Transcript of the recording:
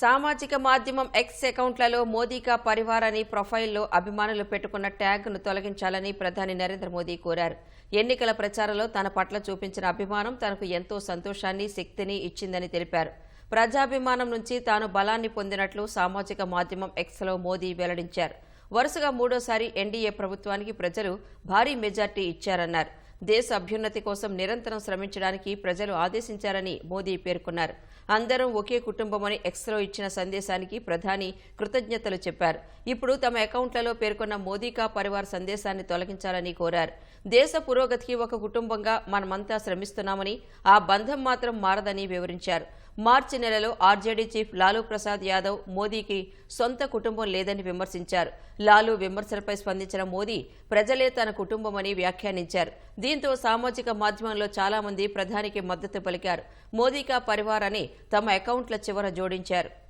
సామాజిక మాధ్యమం ఎక్స్ అకౌంట్లలో మోదీకా పరివార్ అని ప్రొఫైల్లో అభిమానులు పెట్టుకున్న ట్యాగ్ను తొలగించాలని ప్రధాని నరేంద్ర మోదీ కోరారు. ఎన్నికల ప్రచారంలో తన పట్ల చూపించిన అభిమానం తనకు ఎంతో సంతోషాన్ని శక్తిని ఇచ్చిందని తెలిపారు. ప్రజాభిమానం నుంచి తాను బలాన్ని పొందినట్లు సామాజిక మాధ్యమం ఎక్స్లో మోదీ వెల్లడించారు. వరుసగా మూడోసారి ఎన్డీఏ ప్రభుత్వానికి ప్రజలు భారీ మెజార్టీ ఇచ్చారన్నారు. దేశ అభ్యున్నతి కోసం నిరంతరం శ్రమించడానికి ప్రజలు ఆదేశించారని మోదీ పేర్కొన్నారు. అందరం ఒకే కుటుంబమని ఎక్స్లో ఇచ్చిన సందేశానికి ప్రధాని కృతజ్ఞతలు చెప్పారు. ఇప్పుడు తమ అకౌంట్లలో పేర్కొన్న మోదీకా పరివార్ సందేశాన్ని తొలగించాలని కోరారు. దేశ పురోగతికి ఒక కుటుంబంగా మనమంతా శ్రమిస్తున్నామని ఆ బంధం మాత్రం మారదని వివరించారు. మార్చి నెలలో ఆర్జేడీ చీఫ్ లాలూ ప్రసాద్ యాదవ్ మోదీకి సొంత కుటుంబం లేదని విమర్శించారు. లాలూ విమర్శలపై స్పందించిన మోదీ ప్రజలే తన కుటుంబమని వ్యాఖ్యానించారు. దీంతో సామాజిక మాధ్యమంలో చాలా మంది ప్రధానికి మద్దతు పలికారు. మోదీకా పరివార్ అని తమ అకౌంట్ల చివర జోడించారు.